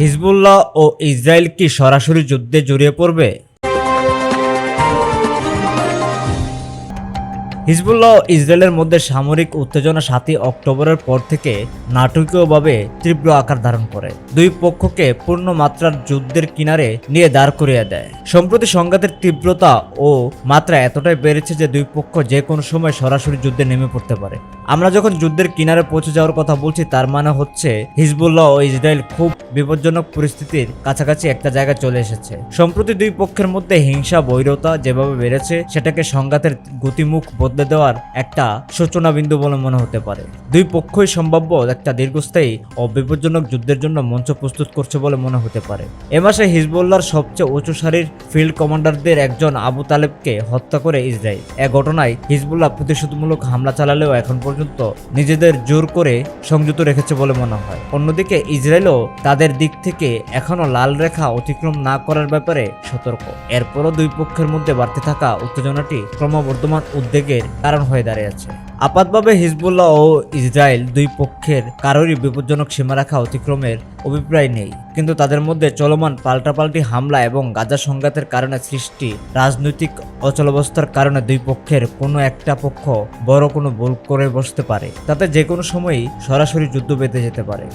Hezbollah ও Israel কি সরাসরি যুদ্ধে জড়িয়ে পড়বে? হিজবুল্লাহ ইসরায়েলের মধ্যে সামরিক উত্তেজনা সাতই অক্টোবরের পর থেকে নাটকীয়ভাবে তীব্র আকার ধারণ করে। দুই পক্ষকে পূর্ণ মাত্রার যুদ্ধের কিনারে নিয়ে দাঁড় করিয়ে দেয়। সম্প্রতি সংঘাতের তীব্রতা ও মাত্রা এতটাই বেড়েছে যে দুই পক্ষ যে কোনো সময় সরাসরি যুদ্ধে নেমে পড়তে পারে। আমরা যখন যুদ্ধের কিনারে পৌঁছে যাওয়ার কথা বলছি, তার মানে হচ্ছে হিজবুল্লাহ ও ইসরায়েল খুব বিপজ্জনক পরিস্থিতির কাছাকাছি একটা জায়গায় চলে এসেছে। সম্প্রতি দুই পক্ষের মধ্যে হিংসা, বৈরতা যেভাবে বেড়েছে, সেটাকে সংঘাতের গতিমুখ বদলে দেওয়ার একটা সূচনা বিন্দু বলে মনে হতে পারে। দুই পক্ষই সম্ভাব্য একটা দীর্ঘস্থায়ী ও বিপজ্জনক যুদ্ধের জন্য মঞ্চ প্রস্তুত করছে বলে মনে হতে পারে। এ মাসে হিজবুল্লাহর সবচেয়ে উঁচু সারির ফিল্ড কমান্ডারদের একজন আবু তালেবকে হত্যা করে ইসরায়েল। এ ঘটনায় হিজবুল্লাহ প্রতিশোধমূলক হামলা চালালেও এখন পর্যন্ত নিজেদের জোর করে সংযুক্ত রেখেছে বলে মনে হয়। অন্যদিকে ইসরায়েলও তাদের দিক থেকে এখনও লাল রেখা অতিক্রম না করার ব্যাপারে সতর্ক। এরপরও দুই পক্ষের মধ্যে বাড়তে থাকা উত্তেজনাটি ক্রমবর্ধমান উদ্বেগের কারণ হয়ে দাঁড়িয়েছে আপাতভাবে হিজবুল্লাহ ও ইসরায়েল দুই পক্ষের কারোরই বিপজ্জনক সীমারেখা অতিক্রমের অভিপ্রায় নেই। কিন্তু তাদের মধ্যে চলমান পাল্টাপাল্টি হামলা এবং গাজা সংঘাতের কারণে সৃষ্টি রাজনৈতিক অচলাবস্থার কারণে দুই পক্ষের কোনো একটা পক্ষ বড় কোনো ভুল করে বসতে পারে। তাতে যে কোনো সময়ই সরাসরি যুদ্ধ বেঁধে যেতে পারে।